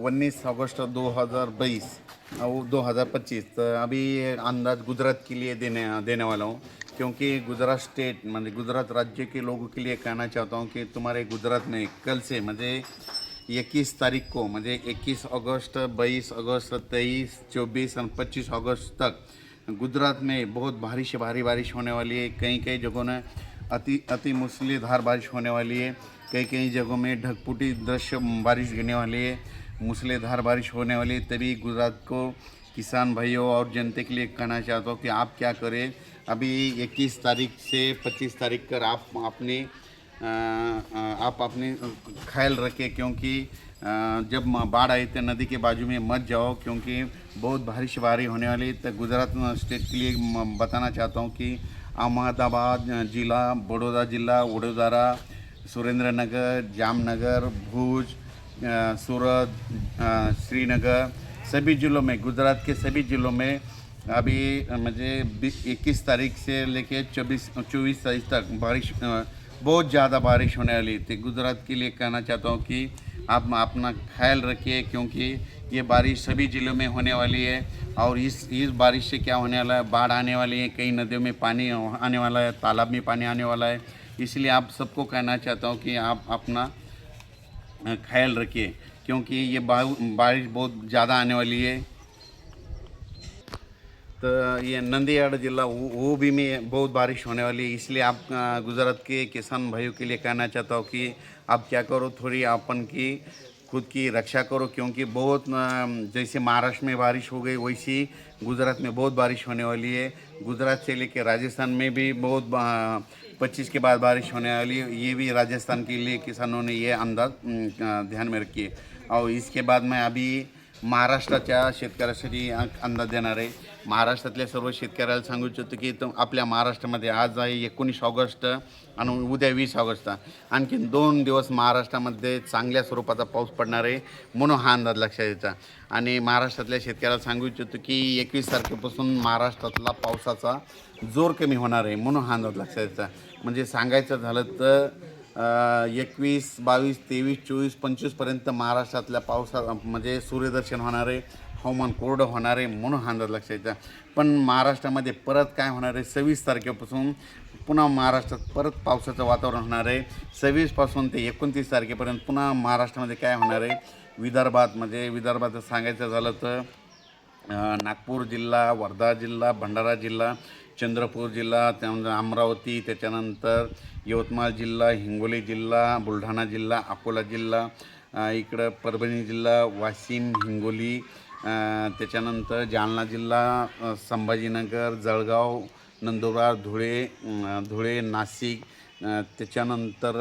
उन्नीस अगस्त 2022 और 2025 तो अभी अंदाज गुजरात के लिए देने देने वाला हूँ। क्योंकि गुजरात स्टेट मतलब गुजरात राज्य के लोगों के लिए कहना चाहता हूँ कि तुम्हारे गुजरात में कल से म्हणजे इक्कीस तारीख को म्हणजे इक्कीस अगस्त बाईस अगस्त तेईस, चौबीस और पच्चीस अगस्त तक गुजरात में बहुत भारी से भारी बारिश होने वाली है। कई कई जगहों में अति अति मूसलाधार बारिश होने वाली है। कई कई जगहों में ढकपुटी दृश्य बारिश गिरने वाली है। मूसलाधार बारिश होने वाली तभी गुजरात को किसान भाइयों और जनता के लिए कहना चाहता हूँ कि आप क्या करें अभी 21 तारीख से 25 तारीख कर आप अपने आप अपने ख्याल रखें क्योंकि जब बाढ़ आई तो नदी के बाजू में मत जाओ क्योंकि बहुत बारिश भारी होने वाली। तो गुजरात स्टेट के लिए बताना चाहता हूँ कि अहमदाबाद जिला, बड़ौदा जिला, वडोदरा सुरेंद्र नगर जामनगर, भुज सूरत श्रीनगर, सभी जिलों में, गुजरात के सभी जिलों में अभी मुझे इक्कीस तारीख से लेके चौबीस चौबीस तारीख तक बारिश बहुत ज़्यादा बारिश होने वाली थी। गुजरात के लिए कहना चाहता हूँ कि आप अपना ख्याल रखिए, क्योंकि ये बारिश सभी ज़िलों में होने वाली है और इस इस बारिश से क्या होने वाला है? बाढ़ आने वाली है, कई नदियों में पानी आने वाला है, तालाब में पानी आने वाला है। इसलिए आप सबको कहना चाहता हूँ कि आप अपना ख्याल रखिए क्योंकि ये बारिश बहुत ज़्यादा आने वाली है। तो ये नंदीगढ़ जिला वो, भी में बहुत बारिश होने वाली है इसलिए आप गुजरात के किसान भाइयों के लिए कहना चाहता हूँ कि आप क्या करो थोड़ी अपन की खुद की रक्षा करो क्योंकि बहुत जैसे महाराष्ट्र में बारिश हो गई वैसी गुजरात में बहुत बारिश होने वाली है। गुजरात से लेकर राजस्थान में भी बहुत पच्चीस के बाद बारिश होने वाली ये भी राजस्थान के लिए किसानों ने ये अंदाज ध्यान में रखिए। और इसके बाद मैं अभी महाराष्ट्राच्या शेतकऱ्यासाठी अंदाज देणार आहे महाराष्ट्रातल्या सर्व शेतकऱ्याला सांगू इच्छितो की तुम आपल्या महाराष्ट्रामध्ये आज आहे एकोणीस ऑगस्ट आणि उद्या वीस ऑगस्ट. आणखीन दोन दिवस महाराष्ट्रामध्ये चांगल्या स्वरूपाचा पाऊस पडणार आहे म्हणून हा अंदाज लक्षात यायचा आणि महाराष्ट्रातल्या शेतकऱ्याला सांगू इच्छितो की एकवीस तारखेपासून महाराष्ट्रातला पावसाचा जोर कमी होणार आहे म्हणून हा अंदाज लक्षात यायचा म्हणजे सांगायचं झालं तर एकवीस बावीस तेवीस चोवीस पंचवीसपर्यंत महाराष्ट्रातल्या पावसा म्हणजे सूर्यदर्शन होणार आहे. हवामान कोरडं होणार आहे म्हणून हा अंदाज लक्षात यायचा पण महाराष्ट्रामध्ये परत काय होणार आहे? सव्वीस तारखेपासून पुन्हा महाराष्ट्रात परत पावसाचं वातावरण होणार आहे. सव्वीसपासून ते एकोणतीस तारखेपर्यंत पुन्हा महाराष्ट्रामध्ये काय होणार आहे? विदर्भात म्हणजे विदर्भात सांगायचं झालं तर नागपूर जिल्हा वर्धा जिल्हा भंडारा जिल्हा चंद्रपूर जिल्हा त्यानंतर अमरावती त्याच्यानंतर यवतमाळ जिल्हा हिंगोली जिल्हा बुलढाणा जिल्हा अकोला जिल्हा इकडं परभणी जिल्हा वाशिम हिंगोली त्याच्यानंतर जालना जिल्हा संभाजीनगर जळगाव नंदुरबार धुळे धुळे नाशिक त्याच्यानंतर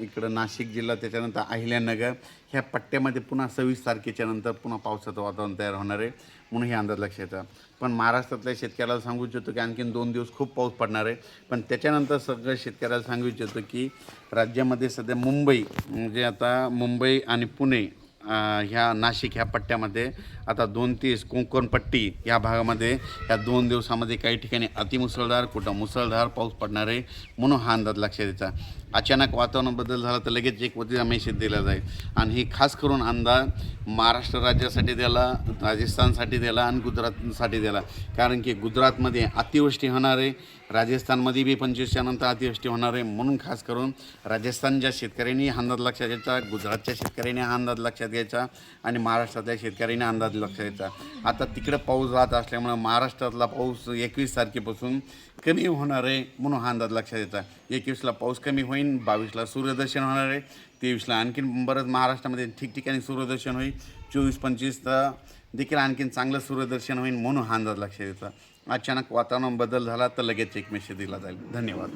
इकडं नाशिक जिल्हा त्याच्यानंतर अहिल्यानगर. ह्या पट्ट्यामध्ये पुन्हा सव्वीस तारखेच्या नंतर पुन्हा पावसाचं वातावरण तयार होणार आहे म्हणून हे अंदाज लक्षात येतं पण महाराष्ट्रातल्या शेतकऱ्याला सांगू इच्छितो की आणखीन दोन दिवस खूप पाऊस पडणार आहे. पण त्याच्यानंतर सगळं शेतकऱ्याला सांगू इच्छितो की राज्यामध्ये सध्या मुंबई म्हणजे आता मुंबई आणि पुणे ह्या नाशिक ह्या पट्ट्यामध्ये आता दोन तीस कोकणपट्टी या भागामध्ये या दोन दिवसामध्ये काही ठिकाणी अतिमुसळधार कुठं मुसळधार पाऊस पडणार आहे म्हणून हा अंदाज लक्षात द्यायचा अचानक वातावरण बदल झाला तर लगेच एक वतीचा मेसेज दिला जाईल. आणि ही खास करून अंदाज महाराष्ट्र राज्यासाठी दिला राजस्थानसाठी दिला आणि गुजरातसाठी दिला कारण की गुजरातमध्ये अतिवृष्टी होणार आहे. राजस्थानमध्ये बी पंचवीसच्या नंतर अतिवृष्टी होणार आहे. म्हणून खास करून राजस्थानच्या शेतकऱ्यांनी हा अंदाज लक्षात घ्यायचा गुजरातच्या शेतकऱ्यांनी हा अंदाज लक्षात घ्यायचा आणि महाराष्ट्रातल्या शेतकऱ्यांनी अंदाज लक्ष द्यायचा. आता तिकडं पाऊस राहत असल्यामुळं महाराष्ट्रातला पाऊस एकवीस तारखेपासून कमी होणार आहे म्हणून हा अंदाज लक्षात घ्यायचा एकवीसला पाऊस कमी होईल बावीसला सूर्यदर्शन होणार आहे तेवीसला आणखीन बरंच महाराष्ट्रामध्ये ठिकठिकाणी सूर्यदर्शन होईल चोवीस पंचवीसला देखील आणखीन चांगलं सूर्यदर्शन होईल म्हणून हा अंदाज लक्षात द्यायचा अचानक वातावरण बदल झाला तर लगेच एक मेसेज दिला जाईल. धन्यवाद.